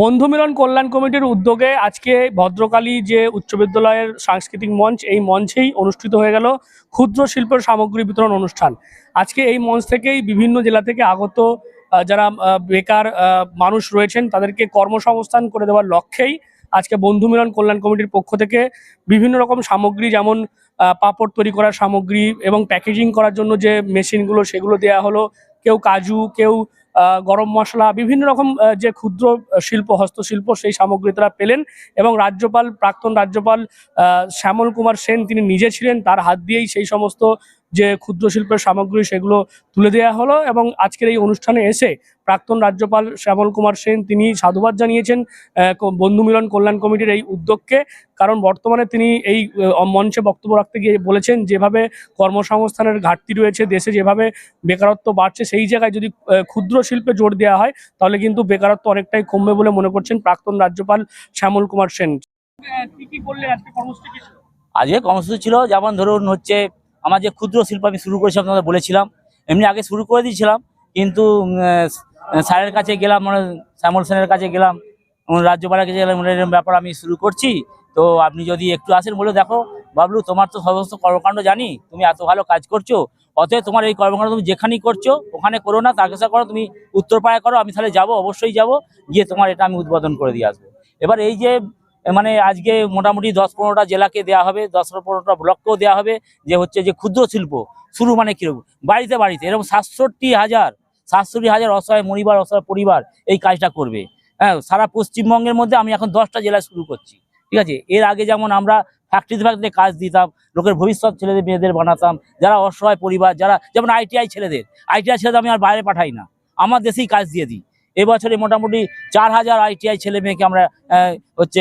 বন্ধু মিলন কল্যাণ কমিটির উদ্যোগে আজকে ভদ্রকালী যে উচ্চ বিদ্যালয়ের সাংস্কৃতিক মঞ্চ, এই মঞ্চেই অনুষ্ঠিত হয়ে গেল ক্ষুদ্র শিল্পের সামগ্রী বিতরণ অনুষ্ঠান। আজকে এই মঞ্চ থেকেই বিভিন্ন জেলা থেকে আগত যারা বেকার মানুষ রয়েছেন, তাদেরকে কর্মসংস্থান করে দেওয়ার লক্ষ্যেই আজকে বন্ধু মিলন কল্যাণ কমিটির পক্ষ থেকে বিভিন্ন রকম সামগ্রী যেমন পাপড় তৈরি করার সামগ্রী এবং প্যাকেজিং করার জন্য যে মেশিনগুলো, সেগুলো দেয়া হলো। কেউ কাজু, কেউ গরম মশলা, বিভিন্ন রকম যে ক্ষুদ্র শিল্প, হস্তশিল্প সেই সামগ্রী তারা পেলেন এবং রাজ্যপাল, প্রাক্তন রাজ্যপাল শ্যামল কুমার সেন তিনি নিজে ছিলেন, তার হাত দিয়েই সেই সমস্ত যে ক্ষুদ্র শিল্পের সামগ্রী সেগুলো তুলে দেওয়া হলো এবং আজকের এই অনুষ্ঠানে এসে প্রাক্তন রাজ্যপাল শ্যামল কুমার সেন তিনি সাধুবাদ জানিয়েছেন বন্ধু মিলন কল্যাণ কমিটির এই উদ্যোগকে। কারণ বর্তমানে তিনি এই মঞ্চে বক্তব্য রাখতে গিয়ে বলেছেন যেভাবে কর্মসংস্থানের ঘাটতি রয়েছে দেশে যেভাবে বেকারত্ব বাড়ছে সেই জায়গায় যদি ক্ষুদ্র শিল্পে জোর দেওয়া হয় তাহলে কিন্তু বেকারত্ব অনেকটাই কমবে বলে মনে করছেন প্রাক্তন রাজ্যপাল শ্যামল কুমার সেন। কি কি করলেন আজকে কর্মসূচি আজকে কর্মসূচি ছিল যেমন ধরুন হচ্ছে আমার যে ক্ষুদ্র শিল্প আমি শুরু করেছিলাম তোমাদের বলেছিলাম, এমনি আগে শুরু করে দিয়েছিলাম, কিন্তু স্যারের কাছে গেলাম মানে শ্যামল সেনের কাছে গেলাম রাজ্যপালের কাছে গেলাম, এরকম ব্যাপার আমি শুরু করছি। তো আপনি যদি একটু আসেন বলে দেখো, বাবলু, তোমার তো সমস্ত কর্মকাণ্ড জানি, তুমি এত ভালো কাজ করছ, অতএব তোমার এই কর্মকাণ্ড তুমি যেখানেই করছ, ওখানে করো না তারকেশ্বর করো, তুমি উত্তরপাড়ায় করো, আমি তাহলে যাব, অবশ্যই যাব, গিয়ে তোমার এটা আমি উদ্বোধন করে দিয়ে আসব। এবার এই যে মানে আজকে মোটামুটি দশ পনেরোটা জেলাকে দেওয়া হবে, দশ পনেরোটা ব্লককেও দেওয়া হবে, যে হচ্ছে যে ক্ষুদ্র শিল্প, শুরু মানে কীরকম বাড়িতে বাড়িতে, এরকম সাতষট্টি হাজার সাতষট্টি হাজার অসহায় পরিবার অসহায় পরিবার এই কাজটা করবে। হ্যাঁ সারা পশ্চিমবঙ্গের মধ্যে আমি এখন দশটা জেলায় শুরু করছি, ঠিক আছে? এর আগে যেমন আমরা ফ্যাক্টরিতে ফ্যাক্টরিতে কাজ দিতাম, লোকের ভবিষ্যৎ ছেলেদের, মেয়েদের বানাতাম, যারা অসহায় পরিবার, যারা, যেমন আইটিআই ছেলেদের আইটিআই ছেলেদের আমি আর বাইরে পাঠাই না, আমার দেশেই কাজ দিয়ে দিই। এবছরে মোটামুটি চার হাজার আইটিআই ছেলে মেয়েকে আমরা হচ্ছে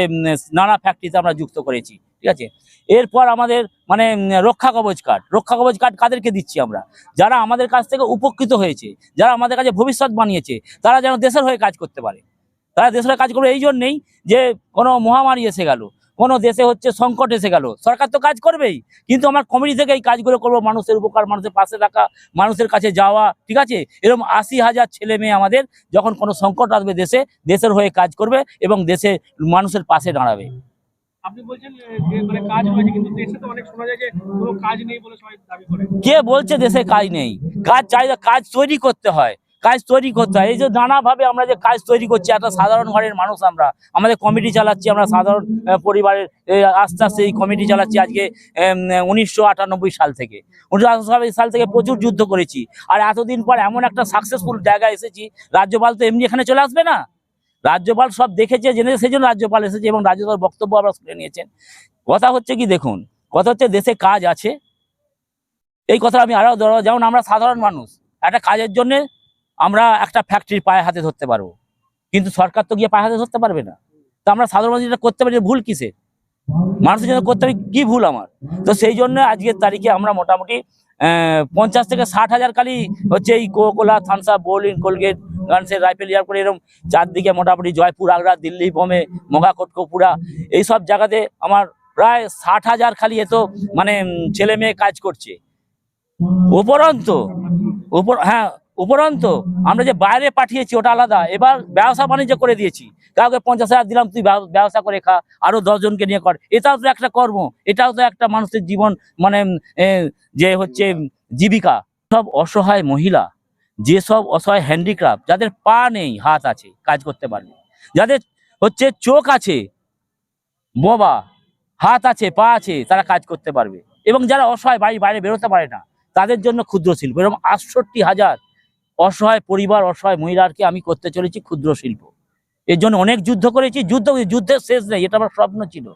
নানা ফ্যাক্টরিতে আমরা যুক্ত করেছি, ঠিক আছে? এরপর আমাদের মানে রক্ষা কবচ কার্ড, রক্ষা কবচ কার্ড কাদেরকে দিচ্ছি আমরা? যারা আমাদের কাছ থেকে উপকৃত হয়েছে, যারা আমাদের কাছে ভবিষ্যৎ বানিয়েছে, তারা যেন দেশের হয়ে কাজ করতে পারে। তারা দেশের কাজ করবে, এই জন্যেই যে কোনো মহামারী এসে গেল কোনো দেশে হচ্ছে সংকট এসে গেল। সরকার তো কাজ করবেই কিন্তু আমার কমিটি থেকে এই কাজগুলো করব মানুষের উপকার মানুষের পাশে থাকা মানুষের কাছে যাওয়া ঠিক আছে? এরকম আশি হাজার ছেলে মেয়ে আমাদের যখন কোনো সংকট আসবে দেশে দেশের হয়ে কাজ করবে এবং দেশে মানুষের পাশে দাঁড়াবে। মানে কাজ রয়েছে কিন্তু দেশে তো অনেক শোনা যায় যে কোনো কাজ নেই বলে সবাই দাবি করে। কে বলছে দেশে কাজ নেই? কাজ চাই কাজ তৈরি করতে হয়। কাজ তৈরি করতে হয়। এই যে নানাভাবে আমরা যে কাজ তৈরি করছি, একটা সাধারণ ঘরের মানুষ আমরা। আমাদের কমিটি চালাচ্ছি, আমরা সাধারণ পরিবারের আস্তে আস্তে এই কমিটি চালাচ্ছি আজকে উনিশশো আটানব্বই সাল থেকে। উনিশশো আটানব্বই সাল থেকে প্রচুর যুদ্ধ করেছি। আর এতদিন পর এমন একটা সাকসেসফুল জায়গায় এসেছি, রাজ্যপাল তো এমনি এখানে চলে আসবে না? রাজ্যপাল সব দেখেছে জেনেছে সেই জন্য রাজ্যপাল এসেছে এবং রাজ্যপাল বক্তব্য আমরা শুনে নিয়েছেন। কথা হচ্ছে কি দেখুন, কথা হচ্ছে দেশে কাজ আছে। এই কথা আমি আরও ধরো যেমন আমরা সাধারণ মানুষ, একটা কাজের জন্য আমরা একটা ফ্যাক্টরি পায়ে হাতে ধরতে পারব। কিন্তু সরকার তো গিয়ে পায়ে হাতে ধরতে পারবে না। তো আমরা সাধারণ মানুষ এটা করতে পারি, ভুল কিসে মানুষের জন্য করতে পারি, কি ভুল আমার? তো সেই জন্য আজকের তারিখে আমরা মোটামুটি পঞ্চাশ থেকে ষাট হাজার কালি হচ্ছে এই কোকোলা থানসা বোলিন কোলগেট গানসের রাইফেল ইয়ার করে এরকম চারদিকে মোটামুটি জয়পুর, আগ্রা, দিল্লি বোমে মগা কোটকপুরা এইসব জায়গাতে আমার প্রায় ষাট হাজার খালি এত মানে ছেলে মেয়ে কাজ করছে। উপরন্ত, উপর হ্যাঁ উপরন্ত, আমরা যে বাইরে পাঠিয়েছি ওটা আলাদা। এবার ব্যবসা বাণিজ্য করে দিয়েছি। কাউকে পঞ্চাশ হাজার দিলাম, তুই ব্যবসা করে খা। আরও দশজনকে নিয়ে কর। এটাও তো একটা কর্ম। এটাও তো একটা মানুষের জীবন মানে যে হচ্ছে জীবিকা। সব অসহায় মহিলা যেসব অসহায় হ্যান্ডিক্রাফট যাদের পা নেই, হাত আছে, কাজ করতে পারবে। যাদের হচ্ছে চোখ আছে, বোবা, হাত আছে, পা আছে, তারা কাজ করতে পারবে। এবং যারা অসহায় বাড়ি, বাইরে বেরোতে পারে না, তাদের জন্য ক্ষুদ্র শিল্প এরকম আটষট্টি হাজার অসহায় পরিবার, অসহায় মহিলাকে আমি করতে চলেছি ক্ষুদ্র শিল্প। এর জন্য অনেক যুদ্ধ করেছি, যুদ্ধ যুদ্ধের শেষ নেই, এটা আমার স্বপ্ন ছিল।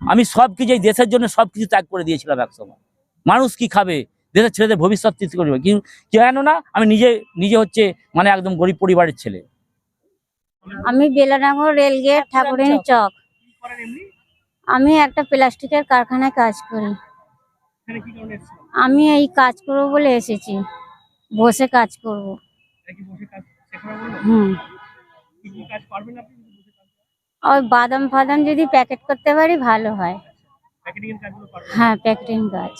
আমি সব কিছু এই দেশের জন্য সব কিছু ত্যাগ করে দিয়েছিলাম একসময়। মানুষ কি খাবে? দেশের ছেলেদের ভবিষ্যৎ ঠিক করবে? কিন্তু কেন না আমি নিজে নিজে হচ্ছে মানে একদম গরিব পরিবারের ছেলে। আমি বেলাডাঙ্গর রেলগেট ঠাকুরিনী চক। আমি একটা প্লাস্টিকের কারখানায় কাজ করি। আমি এই কাজ করব বলে এসেছি। বসে কাজ করব। হুম। ওই বাদাম ফাদাম যদি প্যাকেট করতে পারি ভালো হয়। হ্যাঁ প্যাকেটিং কাজ।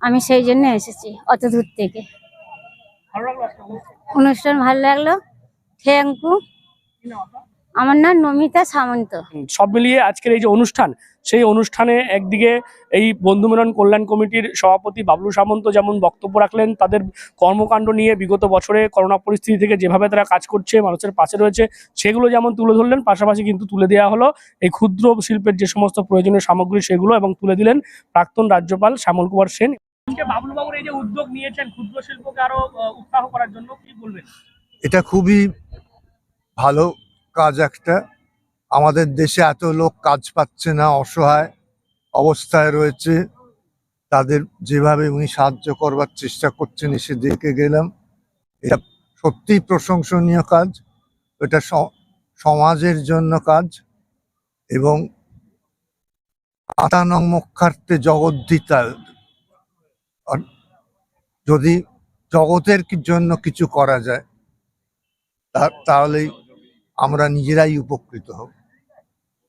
আমি সেই জন্য এসেছি অত দূর থেকে। অনুষ্ঠান। ভালো লাগল। থ্যাংক ইউ আমার নাম নমিতা সামন্ত। সব মিলিয়ে আজকের এই যে অনুষ্ঠান সেই অনুষ্ঠানে একদিকে এই বন্ধু মিলন কল্যাণ কমিটির সভাপতি বাবলু সামন্ত যেমন বক্তব্য রাখলেন তাদের কর্মকাণ্ড নিয়ে বিগত বছরে করোনা পরিস্থিতি থেকে যেভাবে তারা কাজ করছে মানুষের পাশে রয়েছে সেগুলো যেমন তুলে ধরলেন পাশাপাশি কিন্তু তুলে দেওয়া হলো এই ক্ষুদ্র শিল্পের যে সমস্ত প্রয়োজনীয় সামগ্রী সেগুলো এবং তুলে দিলেন প্রাক্তন রাজ্যপাল শ্যামল কুমার সেন। বাবলু বাবুর এই যে উদ্যোগ নিয়েছেন ক্ষুদ্র শিল্পকে আরও উৎসাহ করার জন্য কি বলবেন? এটা খুবই ভালো কাজ একটা। আমাদের দেশে এত লোক কাজ পাচ্ছে না, অসহায় অবস্থায় রয়েছে। তাদের যেভাবে উনি সাহায্য করবার চেষ্টা করছেন, এসে দেখে গেলাম। এটা সত্যিই প্রশংসনীয় কাজ। এটা সমাজের জন্য কাজ এবং আতানং মুখার্থে জগদ্ধিতা যদি জগতের জন্য কিছু করা যায় তাহলেই আমরা নিজেরাই উপকৃত হব।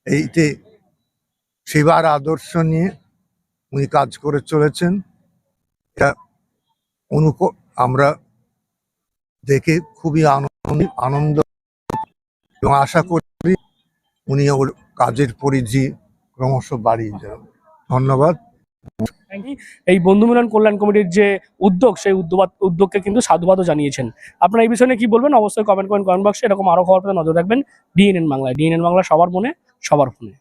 এইতে সেবার আদর্শ নিয়ে উনি কাজ করে চলেছেন। এটা অনুক, আমরা দেখে খুবই আনন্দ আনন্দ এবং আশা করি উনি ওর কাজের পরিধি ক্রমশ বাড়িয়ে যাবেন ধন্যবাদ. এই বন্ধু মিলন কল্যাণ কমিটির যে উদ্যোগ, সেই উদ্যোগ উদ্যোগকে কিন্তু সাধুবাদও জানিয়েছেন। আপনারা এই বিষয়ে কি বলবেন? অবশ্যই কমেন্ট করেন কমেন্ট বক্সে এরকম আরও খবর পেতে নজর রাখবেন। ডিএনএন বাংলায়। ডিএনএন বাংলা সবার মনে, সবার ফোনে।